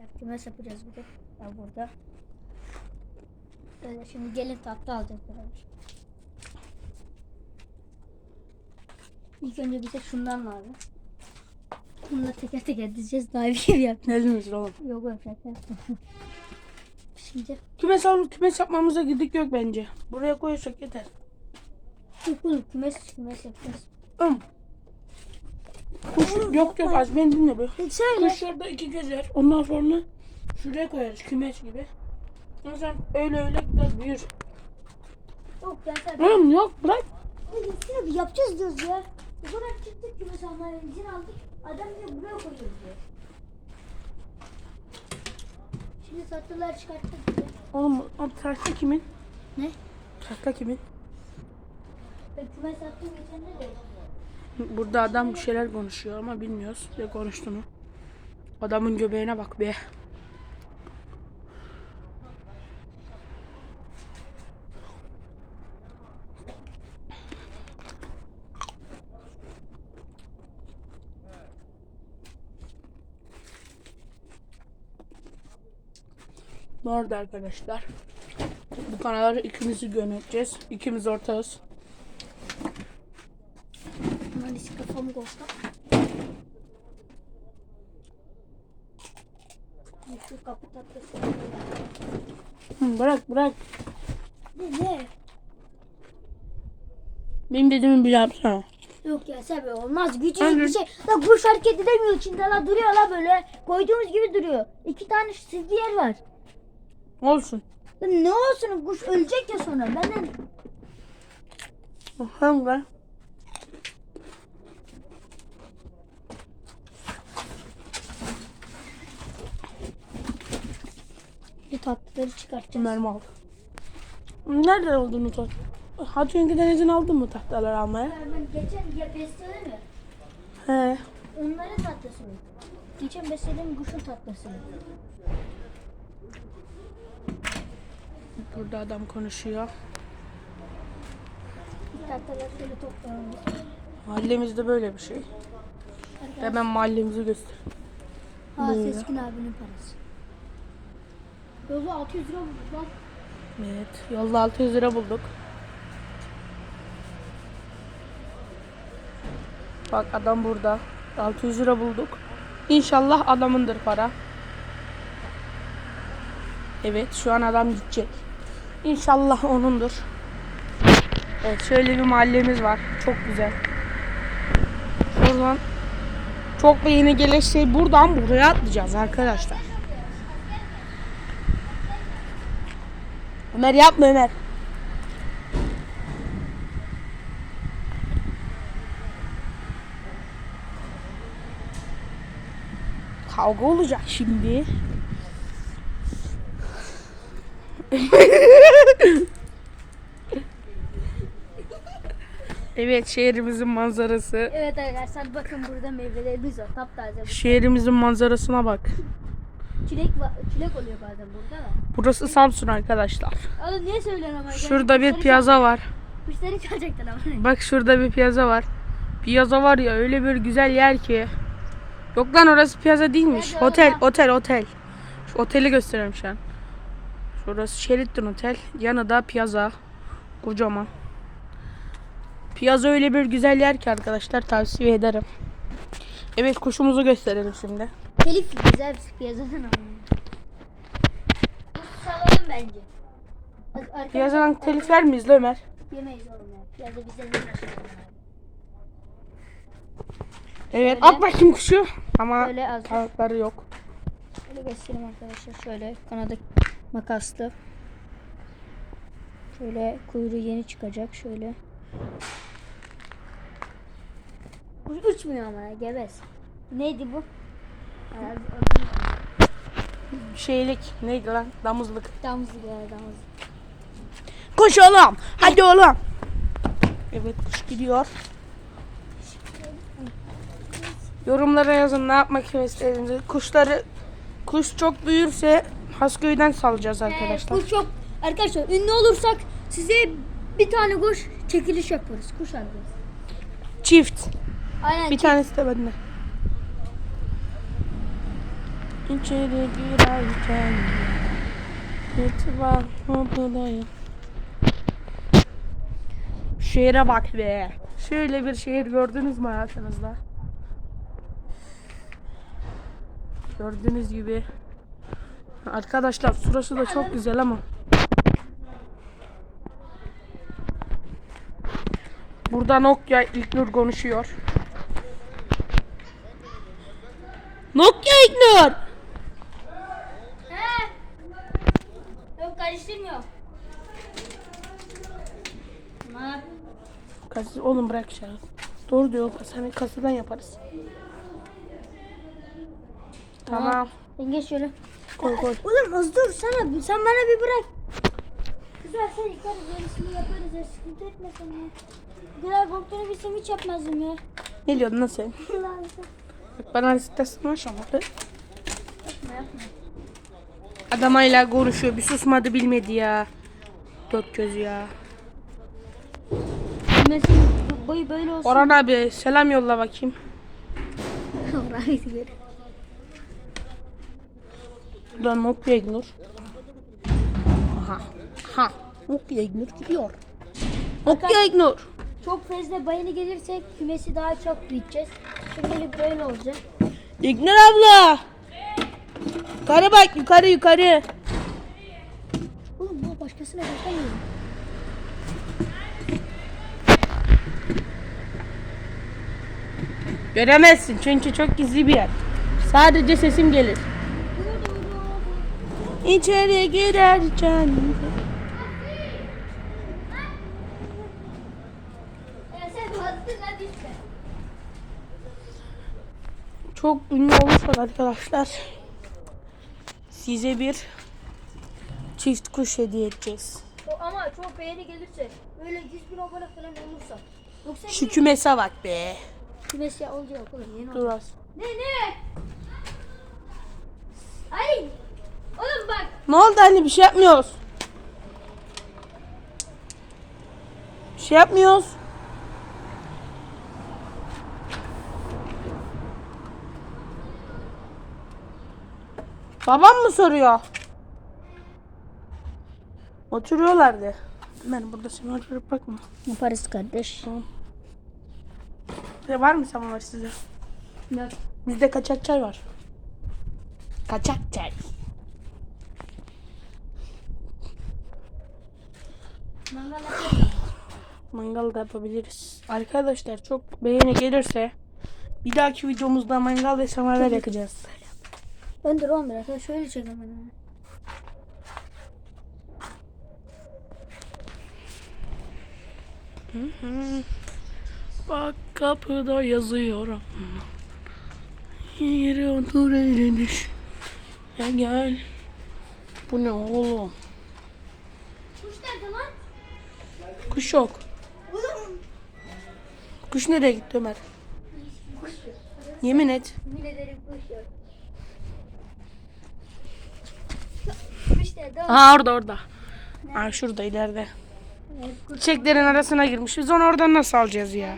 arkadaşlar. Kümes yapacağız bugün. Ya burada. Böyle şimdi gelin tatlı alacağız beraber. İlk önce bize şundan lazım. Bununla teker teker dizeceğiz. Daha bir gibi yap. Ne diyorsun oğlum? Yok yok şaka. Şimdi Kümes, al, kümes yapmamıza gerek yok bence. Buraya koyarsak yeter. okul kümes kümes yapacağız. Hım. Kuş, yok yok az beni dinle be. Söyle. Kuş orada iki gezer. Ondan sonra şuraya koyarız kümes gibi. O zaman öyle öyle gider büyür. Yok ya sen. Oğlum yok bırak. Hadi abi yapacağız diyoruz ya. Bu kadar çıktık kümes almaya izin aldık. Adam diyor buraya koyuyoruz diyor. Şimdi tatlılar çıkarttık bize. Oğlum o tahta kimin? Ne? Tahta kimin? Ben kümes attım geçen de de. Burada adam bir şeyler konuşuyor ama bilmiyoruz ne konuştuğunu. Adamın göbeğine bak be. Bu arada arkadaşlar bu kanalları ikimizi yöneteceğiz. İkimiz ortağız. Korktu. Şu kapı tatlısı. Bırak bırak. Ne ne? Benim dediğimi bir yapsana. Yok ya Sebi olmaz. Aynen. bir şey. La kuş hareket edemiyor içinde la duruyor la böyle. Koyduğumuz gibi duruyor. İki tane silgi yer var. Olsun. Ya ne olsun kuş ölecek ya sonra. Benden Hem bir tatlıları çıkartacağız. Mermi aldı. Nereden olduğunu sor. Hacı Yengeden izin aldın mı tahtalar almaya? Ya Ben geçen ya besledim mi? He. Onların tatlısını. Geçen beslediğim kuşun tatlısını. Burada adam konuşuyor. Tatlıları şöyle toplayalım. Mahallemizde böyle bir şey. Hemen mahallemizi göster. Ha. Seskin abinin parası. Yolu 600 lira bulduk lan. Evet. Yolda 600 lira bulduk. Bak adam burada. 600 lira bulduk. İnşallah adamındır para. Evet şu an adam gidecek. İnşallah onundur. Evet şöyle bir mahallemiz var. Çok güzel. Şuradan çok da yeni gelen şey buradan buraya atlayacağız arkadaşlar. Ömer yapma Ömer. Kavga olacak şimdi. evet şehrimizin manzarası. Evet arkadaşlar bakın burada meyvelerimiz var. Taptaze. Şehrimizin manzarasına bak. Çilek, çilek oluyor bazen burada da. Burası Samsun arkadaşlar. Oğlum niye söylüyorsun ama? Şurada bir piyaza var. Kuşları çalacaktın ama. Bak şurada bir piyaza var. Piyaza var ya öyle bir güzel yer ki. Yok lan orası piyaza değilmiş. Nerede Otel, orada? otel, otel. Şu oteli gösteriyorum şu an. Şurası Sheraton Otel. Yanı da piyaza. Kocaman. Piyaza öyle bir güzel yer ki arkadaşlar tavsiye ederim. Evet kuşumuzu gösterelim şimdi. Telif güzel bir piyazadan ama. Salalım bence. Arkadaşlar- Piyazadan telif yer miyiz lan Ömer? Yemeyiz oğlum ya. Piyaza bizden uğraşıyor. Evet Şöyle. at bakayım kuşu. Ama Şöyle az. kanatları yok. Şöyle göstereyim arkadaşlar. Şöyle kanadı makaslı. Şöyle kuyruğu yeni çıkacak. Şöyle. Kuş uçmuyor ama ya, gebez. Neydi bu? Şeylik neydi lan? Damızlık. Damızlık ya damızlık. Koş oğlum. Hadi oğlum. Evet kuş gidiyor. Yorumlara yazın ne yapmak istediğinizi. Kuşları kuş çok büyürse Hasköy'den salacağız arkadaşlar. Kuş çok arkadaşlar ünlü olursak size bir tane kuş çekiliş yaparız. Kuş alırız. Çift. Aynen. Bir tanesi de bende. İçeri girerken Lütfen buradayım. Şehre bak be. Şöyle bir şehir gördünüz mü hayatınızda? Gördüğünüz gibi. Arkadaşlar şurası da çok güzel ama. Burada Nokia İlknur konuşuyor. Nokia İlknur! He. Yok karıştırmıyor. Tamam. Kası, oğlum bırak şey. Doğru diyor. Hani kasadan yaparız. Tamam. Sen geç şöyle. Koy koy. Oğlum az dur sana. Sen bana bir bırak. Kızlar sen yıkarız. Yarısını yaparız. Ya. Sıkıntı etme sen ya. Kadar korktuğunu bilsem hiç yapmazdım ya. Ne diyordun sen. Bak bana resittasın aşamadı. Yapma yapma. Adam hala konuşuyor. Bir susmadı bilmedi ya. Dört göz ya. Mesela boyu böyle olsun. Orhan abi selam yolla bakayım. Orhan abi. Buradan Nokia İlknur. Aha. Ha. Nokia İlknur gidiyor. Nokia İlknur. Çok fazla bayını gelirse kümesi daha çok büyüteceğiz. Şimdilik böyle olacak. İlknur abla. Yukarı bak yukarı yukarı. Oğlum bu başkasına bakamıyorum. Göremezsin çünkü çok gizli bir yer. Sadece sesim gelir. İçeri girerken çok ünlü olursak arkadaşlar size bir çift kuş hediye edeceğiz. Ama çok beğeni gelirse böyle 100 bin abone falan olursa. Yoksa Şu kümese bak be. kümesi olacak oğlum yeni Dur olacak. az. Ne ne? Ay! Oğlum bak. Ne oldu anne bir şey yapmıyoruz. Bir şey yapmıyoruz. Babam mı soruyor? Oturuyorlardı. Ben burada seni oturup bakma. Yaparız kardeş. Ne var mı var size? Yok. Bizde kaçak çay var. Kaçak çay. Mangal. Mangal da yapabiliriz. Arkadaşlar çok beğeni gelirse bir dahaki videomuzda mangal ve semaver yakacağız. Ben dur oğlum biraz. Şöyle- çekelim beni. Bak kapıda yazıyorum. Yere otur eğleniş. Ya gel. Bu ne oğlum? Kuş nerede lan? Kuş yok. Oğlum. Kuş nereye gitti Ömer? Kuş. Yemin et. Yemin ederim kuş yok. Oğlum? Aa orada orada. Aa şurada ileride. Çiçeklerin arasına girmiş. Biz onu oradan nasıl alacağız ya?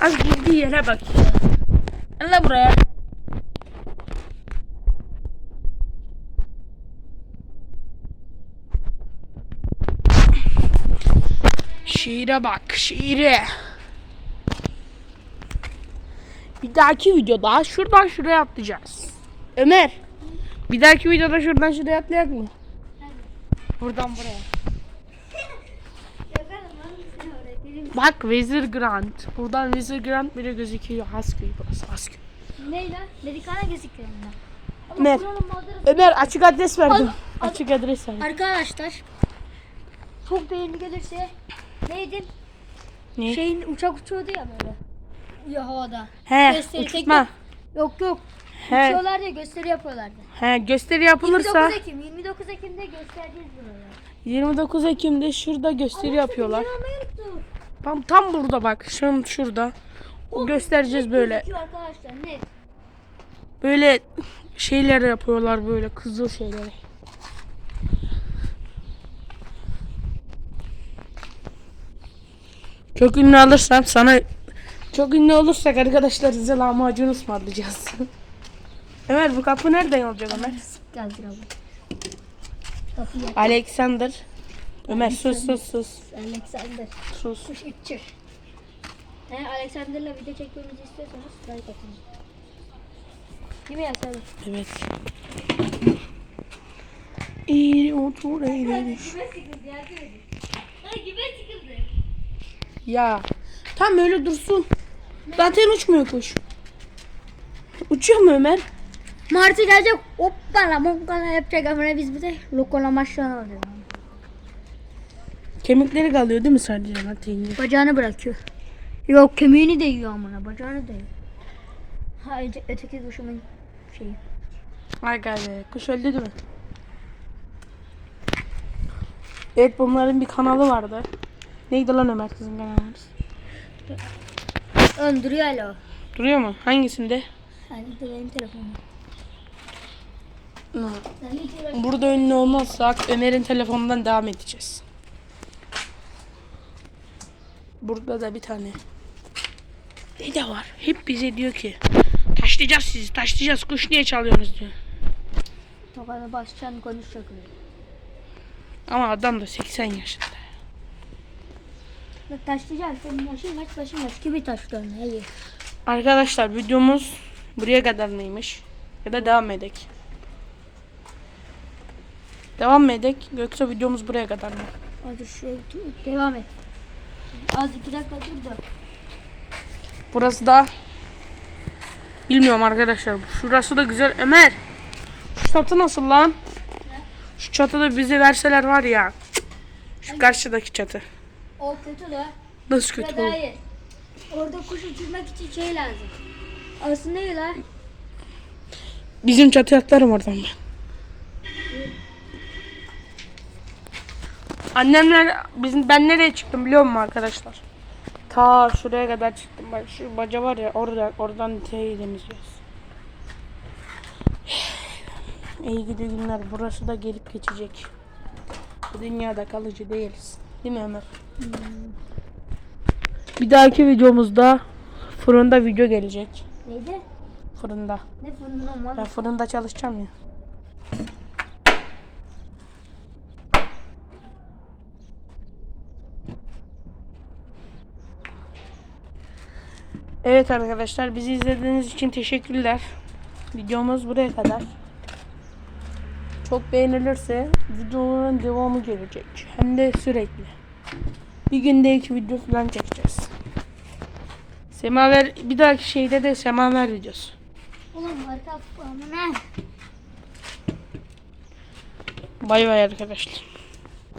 Az girdiği yere bak. La buraya. Şiire bak, şiire. Bir dahaki videoda şuradan şuraya atlayacağız. Ömer, bir dahaki videoda şuradan şuraya atlayak mı? Buradan buraya. Bak Vezir Grant. Buradan Vezir Grant bile gözüküyor. Hasköy burası Hasköy. Ne lan? Medikana gözüküyor Ömer. Ömer açık adres verdim. Al, al. Açık adres verdim. Arkadaşlar çok beğeni gelirse neydi? Ne? Şeyin uçak uçuyordu ya böyle. Ya havada. He Gösteri, uçurtma. Yok yok. He, Uçuyorlardı ya gösteri yapıyorlardı. he gösteri yapılırsa 29 Ekim. 29 Ekim'de göstereceğiz buraları. 29 Ekim'de şurada gösteri yapıyorlar. Ben almayı unuttum. Tam tam burada bak. Şun şurada. O göstereceğiz böyle. Gözüküyor Arkadaşlar net. Böyle şeyler yapıyorlar böyle kızıl şeyleri. Çok ünlü alırsam sana çok ünlü olursak arkadaşlar size lahmacun ısmarlayacağız. Ömer bu kapı nereden olacak Ömer? Geldi abi. Kapıyı aç. Alexander. Ömer sus sus sus. Alexander. Sus. Kuş itçi. He Alexander'la video çekmemizi istiyorsanız like atın. Değil mi sen? Evet. İyi otur eğlenir. Ya tam öyle dursun. Zaten uçmuyor kuş. Uçuyor mu Ömer? Martı gelecek hoppala mokkala yapacak ama biz bir de lokolamaştan alacağız. Kemikleri kalıyor değil mi sadece lan teyze? Bacağını bırakıyor. Yok kemiğini de yiyor amına bacağını da yiyor. Hayır öteki kuşumun şeyi. Be kuş öldü değil mi? Evet bunların bir kanalı vardı. Neydi lan Ömer kızın kanalımız? Öndürüyor hala o. Duruyor mu? Hangisinde? De benim telefonum. Burada ünlü olmazsak Ömer'in telefonundan devam edeceğiz. Burada da bir tane. Ne de var? Hep bize diyor ki taşlayacağız sizi taşlayacağız kuş niye çalıyorsunuz diyor. Tokanı basacaksın konuşacak öyle. Ama adam da 80 yaşında. Bak taşlayacak senin yaşın kaç başın kaç kimi taşlıyor ne iyi. Arkadaşlar videomuz buraya kadar mıymış? Ya da devam edek. Devam mı edek yoksa videomuz buraya kadar mı? Hadi şöyle devam et. Az iki dakika dur da. Burası da bilmiyorum arkadaşlar. Şurası da güzel. Ömer şu çatı nasıl lan? Şu çatıda bize verseler var ya. Şu karşıdaki çatı. O kötü la. Nasıl kötü iyi. Orada kuş uçurmak için şey lazım. Aslında iyi la. Bizim çatıya atlarım oradan ben. Annemler bizim ben nereye çıktım biliyor musun arkadaşlar? Ta şuraya kadar çıktım. Bak şu baca var ya orada oradan şey temizliyoruz. İyi gidi günler. Burası da gelip geçecek. Bu dünyada kalıcı değiliz. Değil mi Ömer? Bir dahaki videomuzda fırında video gelecek. Neydi? Fırında. Ne fırından Ben var? fırında çalışacağım ya. Evet arkadaşlar bizi izlediğiniz için teşekkürler. Videomuz buraya kadar. Çok beğenilirse videoların devamı gelecek. Hem de sürekli. Bir günde iki video falan çekeceğiz. Semaver bir dahaki şeyde de semaver videosu. Bay bay arkadaşlar.